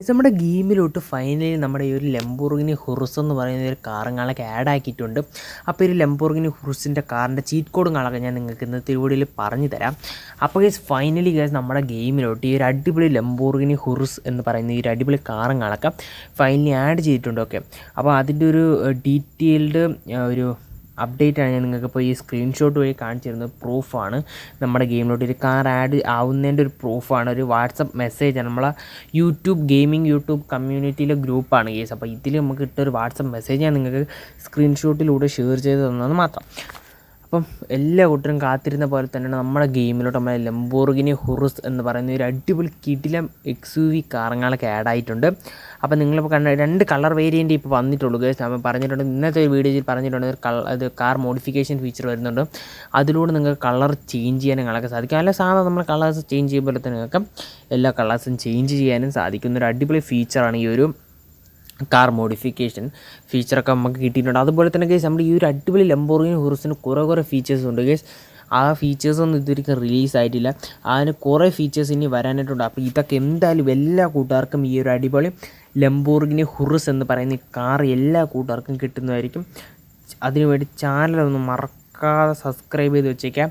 നമ്മുടെ ഗെയിമിലോട്ട് ഫൈനലി നമ്മുടെ ഈ ഒരു ലംബോർഗിനി ഹുറുസ് എന്ന് പറയുന്ന ഒരു കാറുകളൊക്കെ ആഡ് ആക്കിയിട്ടുണ്ട്. അപ്പോൾ ഈ ലംബോർഗിനി ഹുറുസിന്റെ കാറിന്റെ ചീറ്റ് കോഡും കാണൊക്കെ ഞാൻ നിങ്ങൾക്ക് ഇന്നത്തെ വീഡിയോയിൽ പറഞ്ഞു തരാം. അപ്പോൾ ഗൈസ് ഫൈനലി ഗൈസ് നമ്മുടെ ഗെയിമിലോട്ട് ഈ ഒരു അടിപൊളി ലംബോർഗിനി ഹുറുസ് എന്ന് പറയുന്ന ഈ ഒരു അടിപൊളി കാറുകളൊക്കെ ഫൈനലി ആഡ് ചെയ്തിട്ടുണ്ട് ഓക്കെ അപ്പോൾ അതിന്റെ ഒരു ഡീറ്റെയിൽഡ് ഒരു അപ്ഡേറ്റ് ആണ്. ഞാൻ നിങ്ങൾക്ക് ഇപ്പോൾ ഈ സ്ക്രീൻഷോട്ട് വഴി കാണിച്ചു തരുന്നത് പ്രൂഫാണ് നമ്മുടെ ഗെയിമിലോട്ട് ഒരു കാർ ആഡ് ആവുന്നതിന്റെ ഒരു പ്രൂഫാണ് ഒരു വാട്സപ്പ് മെസ്സേജാണ് നമ്മളെ യൂട്യൂബ് ഗെയിമിംഗ് യൂട്യൂബ് കമ്മ്യൂണിറ്റിയിലെ ഗ്രൂപ്പാണ് കേസ് അപ്പോൾ ഇതിൽ നമുക്ക് ഇട്ടൊരു വാട്സപ്പ് മെസ്സേജ് ഞാൻ നിങ്ങൾക്ക് സ്ക്രീൻഷോട്ടിലൂടെ ഷെയർ ചെയ്ത് തന്നത് മാത്രം. അപ്പം എല്ലാ കൂട്ടരും കാത്തിരുന്ന പോലെ തന്നെയാണ് നമ്മുടെ ഗെയിമിലോട്ട് നമ്മുടെ ലംബോർഗിനി ഹുറുസ് എന്ന് പറയുന്ന ഒരു അടിപൊളി കിടിലം എക്സ് യു വി കാറങ്ങളൊക്കെ ആഡ് ആയിട്ടുണ്ട്. അപ്പോൾ നിങ്ങളിപ്പോൾ കണ്ട രണ്ട് കളർ വേരിയന്റ് ഇപ്പോൾ വന്നിട്ടുള്ളൂ ഗേസ് നമ്മൾ പറഞ്ഞിട്ടുണ്ട് ഇന്നത്തെ ഒരു വീഡിയോയിൽ പറഞ്ഞിട്ടുണ്ട് ഒരു അത് കാർ മോഡിഫിക്കേഷൻ ഫീച്ചർ വരുന്നുണ്ട്. അതിലൂടെ നിങ്ങൾക്ക് കളർ ചേഞ്ച് ചെയ്യാനും നിങ്ങൾക്ക് സാധിക്കും. അല്ല സാധാരണ നമ്മൾ കളേഴ്സ് ചേഞ്ച് ചെയ്യുമ്പോൾ തന്നെ നിങ്ങൾക്ക് എല്ലാ കളേഴ്സും ചേഞ്ച് ചെയ്യാനും സാധിക്കുന്ന ഒരു അടിപൊളി ഫീച്ചറാണ് ഈ ഒരു കാർ മോഡിഫിക്കേഷൻ ഫീച്ചറൊക്കെ നമുക്ക് കിട്ടിയിട്ടുണ്ട്. അതുപോലെ തന്നെ കേസ് നമ്മുടെ ഈ ഒരു അടിപൊളി ലംബോറിന് ഹുറസിന് കുറേ കുറേ ഫീച്ചേഴ്സ് ഉണ്ട് കേസ് ആ ഫീച്ചേഴ്സൊന്നും ഇതുവരെയ്ക്കും റിലീസ് ആയിട്ടില്ല. അതിന് കുറേ ഫീച്ചേഴ്സ് ഇനി വരാനായിട്ടുണ്ട്. അപ്പോൾ ഇതൊക്കെ എന്തായാലും എല്ലാ കൂട്ടുകാർക്കും ഈ ഒരു അടിപൊളി ലംബോർഗിനി ഹുറസ് എന്ന് പറയുന്ന കാർ എല്ലാ കൂട്ടുകാർക്കും കിട്ടുന്നതായിരിക്കും. അതിനുവേണ്ടി ചാനലൊന്നും മറക്കാതെ സബ്സ്ക്രൈബ് ചെയ്ത് വെച്ചേക്കാം.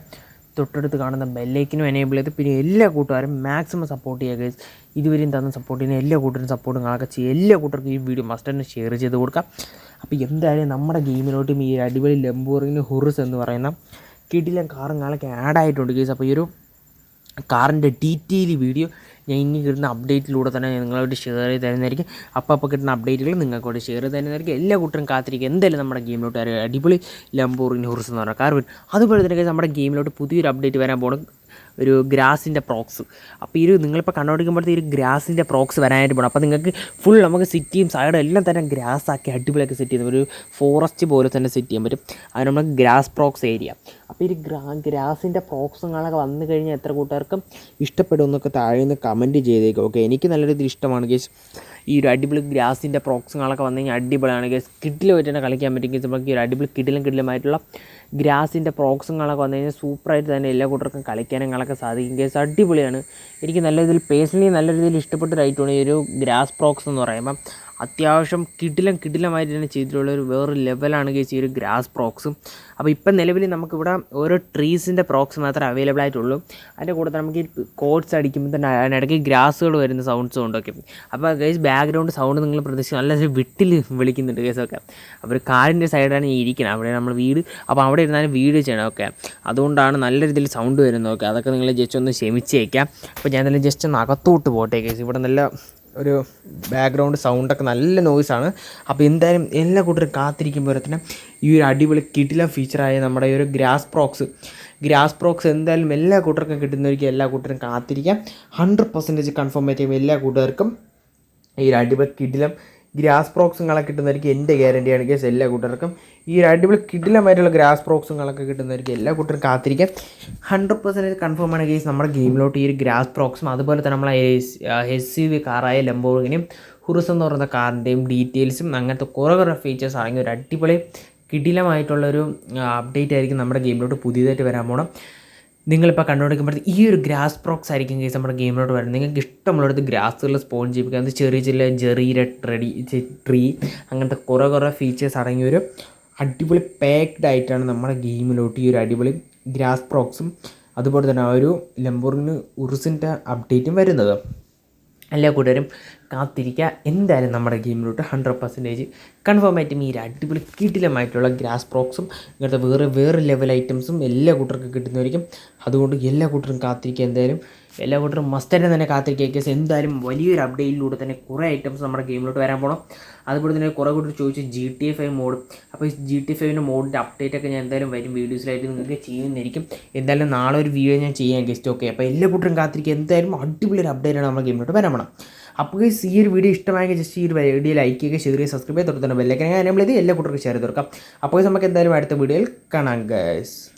തൊട്ടടുത്ത് കാണുന്ന ബെല്ലൈക്കിനും എനേബിൾ ചെയ്ത് പിന്നെ എല്ലാ കൂട്ടുകാരും മാക്സിമം സപ്പോർട്ട് ചെയ്യുക ഗൈസ് ഇതുവരെയും തന്ന സപ്പോർട്ട് ചെയ്യുന്ന എല്ലാ കൂട്ടരും സപ്പോർട്ടും കാണാൻ ചെയ്യുക. എല്ലാ കൂട്ടർക്കും ഈ വീഡിയോ മസ്റ്റ് തന്നെ ഷെയർ ചെയ്ത് കൊടുക്കാം അപ്പോൾ എന്തായാലും നമ്മുടെ ഗെയിമിലോട്ടും ഈ അടിപൊളി ലംബോറിന് ഹുറുസ് എന്ന് പറയുന്ന കിട്ടിലും കാറും കാലൊക്കെ ആഡ് ആയിട്ടുണ്ട് ഗൈസ് അപ്പോൾ ഈ ഒരു കാറിന്റെ ഡീറ്റെയിൽ വീഡിയോ ഞാൻ ഇനി കിട്ടുന്ന അപ്ഡേറ്റിലൂടെ തന്നെ നിങ്ങളോട് ഷെയർ ചെയ്ത് തരുന്നതായിരിക്കും. അപ്പോൾ അപ്പോൾ കിട്ടുന്ന അപ്ഡേറ്റുകൾ നിങ്ങൾക്കോട് ഷെയർ ചെയ്ത് തരുന്നതായിരിക്കും. എല്ലാ കൂട്ടരും കാത്തിരിക്കുക. എന്തായാലും നമ്മുടെ ഗെയിമിലോട്ട് അടിപൊളി ലംബോറിൻ ഹുർസ് എന്ന് പറഞ്ഞ കാർ വരും. അതുപോലെ തന്നെ നമ്മുടെ ഗെയിമിലോട്ട് പുതിയൊരു അപ്ഡേറ്റ് വരാൻ പോകണം ഒരു ഗ്രാസിന്റെ പ്രോക്സ് അപ്പോൾ ഈ ഒരു നിങ്ങളിപ്പോൾ കണ്ടുപിടിക്കുമ്പോഴത്തെ ഈ ഒരു ഗ്രാസിന്റെ പ്രോക്സ് വരാനായിട്ട് പോകണം അപ്പോൾ നിങ്ങൾക്ക് ഫുൾ നമുക്ക് സിറ്റിയും സൈഡും എല്ലാം തന്നെ ഗ്രാസ് ആക്കി അടിപൊളിയാക്കി സെറ്റ് ചെയ്യുന്ന ഒരു ഫോറസ്റ്റ് പോലെ തന്നെ സെറ്റ് ചെയ്യാൻ പറ്റും. അത് നമ്മൾ ഗ്രാസ് പ്രോക്സ് ഏരിയ അപ്പോൾ ഈ ഗ്രാ ഗ്രാസിന്റെ പ്രോക്സുകളൊക്കെ വന്നു കഴിഞ്ഞാൽ എത്ര കൂട്ടുകാർക്കും ഇഷ്ടപ്പെടും എന്നൊക്കെ താഴെ നിന്ന് കമന്റ് ചെയ്തേക്കും. ഓക്കെ എനിക്ക് നല്ല രീതിയിൽ ഇഷ്ടമാണ് കേസ് ഈ ഒരു അടിപൊളി ഗ്രാസിന്റെ പ്രോക്സുകളൊക്കെ വന്നു കഴിഞ്ഞാൽ അടിപൊളിയാണ് കേസ് പോയിട്ട് തന്നെ കളിക്കാൻ പറ്റും കേസ് നമുക്ക് ഈ ഒരു അടിപൊളി കിഡിലും കിഡിലുമായിട്ടുള്ള ഗ്രാസിന്റെ പ്രോക്സുകളൊക്കെ വന്നു കഴിഞ്ഞാൽ സൂപ്പറായിട്ട് തന്നെ എല്ലാ കൂട്ടർക്കും കളിക്കാനും കളൊക്കെ സാധിക്കും. കേസ് അടിപൊളിയാണ്. എനിക്ക് നല്ല രീതിയിൽ പേഴ്സണലി നല്ല രീതിയിൽ ഇഷ്ടപ്പെട്ട ഒരു ഐറ്റമാണ് ഈ ഒരു ഗ്രാസ് പ്രോക്സ് എന്ന് പറയുമ്പം അത്യാവശ്യം കിടിലം കിടിലമായിട്ട് തന്നെ ചെയ്തിട്ടുള്ള ഒരു വേറൊരു ലെവലാണ് കേസ് ഈ ഒരു ഗ്രാസ് പ്രോക്സും. അപ്പോൾ ഇപ്പം നിലവിൽ നമുക്കിവിടെ ഓരോ ട്രീസിന്റെ പ്രോക്സ് മാത്രമേ അവൈലബിൾ ആയിട്ടുള്ളൂ. അതിന്റെ കൂടെ നമുക്ക് ഈ കോഡ്സ് അടിക്കുമ്പോൾ തന്നെ അതിനിടയ്ക്ക് ഗ്രാസുകൾ വരുന്ന സൗണ്ട്സും ഉണ്ടൊക്കെ അപ്പോൾ കേസ് ബാക്ക്ഗ്രൗണ്ട് സൗണ്ട് നിങ്ങൾ പ്രതീക്ഷിക്കും നല്ല വിട്ടിൽ വിളിക്കുന്നുണ്ട് കേസൊക്കെ അപ്പോൾ കാറിന്റെ സൈഡാണ് ഈ ഇരിക്കുന്നത് അവിടെ നമ്മൾ വീട് അപ്പോൾ അവിടെ ഇരുന്നാലും വീട് ചെയ്യണം ഓക്കെ അതുകൊണ്ടാണ് നല്ല രീതിയിൽ സൗണ്ട് വരുന്നത് ഓക്കെ അതൊക്കെ നിങ്ങൾ ജസ്റ്റ് ഒന്ന് ക്ഷമിച്ചേക്കാം. അപ്പോൾ ഞാൻ തന്നെ ജസ്റ്റ് ഒന്ന് അകത്തോട്ട് പോട്ടെ കേസ് ഇവിടെ നല്ല ഒരു ബാക്ക്ഗ്രൗണ്ട് സൗണ്ടൊക്കെ നല്ല നോയ്സാണ് അപ്പോൾ എന്തായാലും എല്ലാ കൂട്ടരും കാത്തിരിക്കുമ്പോൾ തന്നെ ഈ ഒരു അടിപൊളി കിടില ഫീച്ചറായ നമ്മുടെ ഈ ഒരു ഗ്രാസ് പ്രോക്സ് ഗ്രാസ് പ്രോക്സ് എന്തായാലും എല്ലാ കൂട്ടർക്കും കിട്ടുന്നവർക്ക് എല്ലാ കൂട്ടരും കാത്തിരിക്കാം. ഹൺഡ്രഡ് പെർസെന്റേജ് കൺഫേം ആയിട്ട് എല്ലാ കൂട്ടുകാർക്കും. ഈ ഒരു അടിപൊളി കിടിലം ഗ്രാസ് പ്രോക്സുകളൊക്കെ കിട്ടുന്നതായിരിക്കും എന്റെ ഗ്യാരണ്ടിയാണ് കേസ് എല്ലാ കൂട്ടർക്കും. ഈ ഒരു അടിപൊളി കിടിലമായിട്ടുള്ള ഗ്രാസ് പ്രോക്സുകളൊക്കെ കിട്ടുന്നതായിരിക്കും എല്ലാ കൂട്ടരും കാത്തിരിക്കാം. ഹൺഡ്രഡ് പെർസെന്റേജ് കൺഫേം ആണ് കേസ് നമ്മുടെ ഗെയിമിലോട്ട് ഈ ഒരു ഗ്രാസ് പ്രോക്സും അതുപോലെ തന്നെ നമ്മളെ എസ് യു വി കാറായ ലംബോർഗിനെയും ഹുറുസ് എന്ന് പറയുന്ന കാറിന്റെയും ഡീറ്റെയിൽസും അങ്ങനത്തെ കുറേ കുറേ ഫീച്ചേഴ്സ് അടങ്ങിയ ഒരു അടിപൊളി കിടിലമായിട്ടുള്ളൊരു അപ്ഡേറ്റ് ആയിരിക്കും നമ്മുടെ ഗെയിമിലോട്ട് പുതിയതായിട്ട് വരാൻ പോകണം നിങ്ങളിപ്പോൾ കണ്ടുപിടിക്കുമ്പോഴത്തേക്ക് ഈ ഒരു ഗ്രാസ് പ്രോക്സ് ആയിരിക്കും കേസ് നമ്മുടെ ഗെയിമിലോട്ട് വരുന്നത്. നിങ്ങൾക്ക് ഇഷ്ടമുള്ളൊരു ഗ്രാസുകൾ സ്പോൺ അത് ചെറിയ ചെറിയ ജെറി ട്രെഡി ട്രീ അങ്ങനത്തെ കുറേ കുറേ ഫീച്ചേഴ്സ് അടങ്ങിയ ഒരു അടിപൊളി പാക്ഡ് ആയിട്ടാണ് നമ്മുടെ ഗെയിമിലോട്ട് ഈ ഒരു അടിപൊളി ഗ്രാസ് പ്രോക്സും അതുപോലെ തന്നെ ആ ഒരു ലംബോറിന് ഉറുസിന്റെ അപ്ഡേറ്റും വരുന്നത്. എല്ലാ കൂട്ടരും കാത്തിരിക്കുക. എന്തായാലും നമ്മുടെ ഗെയിമിലോട്ട് ഹൺഡ്രഡ് പെർസെന്റേജ് കൺഫേം ആയിട്ടും ഈ അടിപൊളി കിടിലമായിട്ടുള്ള ഗ്രാസ് പ്രോക്സും ഇങ്ങനത്തെ വേറെ വേറെ ലെവൽ ഐറ്റംസും എല്ലാ കൂട്ടർക്കും കിട്ടുന്നതായിരിക്കും. അതുകൊണ്ട് എല്ലാ കൂട്ടരും കാത്തിരിക്കുക എന്തായാലും. എല്ലാ കൂട്ടരും മസ്റ്റായിട്ട് തന്നെ കാത്തിരിക്കുക കേസ് എന്തായാലും വലിയൊരു അപ്ഡേറ്റിലൂടെ തന്നെ കുറേ ഐറ്റംസ് നമ്മുടെ ഗെയിമിലോട്ട് വരാൻ പോകണം അതുപോലെ തന്നെ കുറേ കൂട്ടർ ചോദിച്ചു G T F I mode അപ്പോൾ ഈ ജി ടി എഫ് ഐവിന്റെ മോഡിന്റെ അപ്ഡേറ്റ് ഒക്കെ ഞാൻ എന്തായാലും വരും വീഡിയോസിലായിട്ട് നിങ്ങൾക്ക് ചെയ്യുന്നതായിരിക്കും. എന്തായാലും നാളെ ഒരു വീഡിയോ ഞാൻ ചെയ്യാൻ ഗസ്റ്റ് ഓക്കെ അപ്പോൾ എല്ലാ കൂട്ടരും കാത്തിരിക്കുക. എന്തായാലും അടിപൊളി ഒരു അപ്ഡേറ്റാണ് നമ്മുടെ ഗെയിമിലോട്ട് വരാൻ പോകണം അപ്പോൾ ഈ ഒരു വീഡിയോ ഇഷ്ടമായെങ്കിൽ ജസ്റ്റ് ഈ ഒരു വീഡിയോ ലൈക്ക് ചെയ്യുക ഷെയർ ചെയ്യുക സബ്സ്ക്രൈബ് ചെയ്ത് തൊട്ട് തന്നെ ബെല്ലൈക്കൻ എനേബിൾ ചെയ്ത് എല്ലാ കൂട്ടർക്കും ഷെയർ ചെയ്ത് കൊടുക്കാം. അപ്പോൾ നമുക്ക് എന്തായാലും അടുത്ത വീഡിയോയിൽ കാണാം ഗൈസ്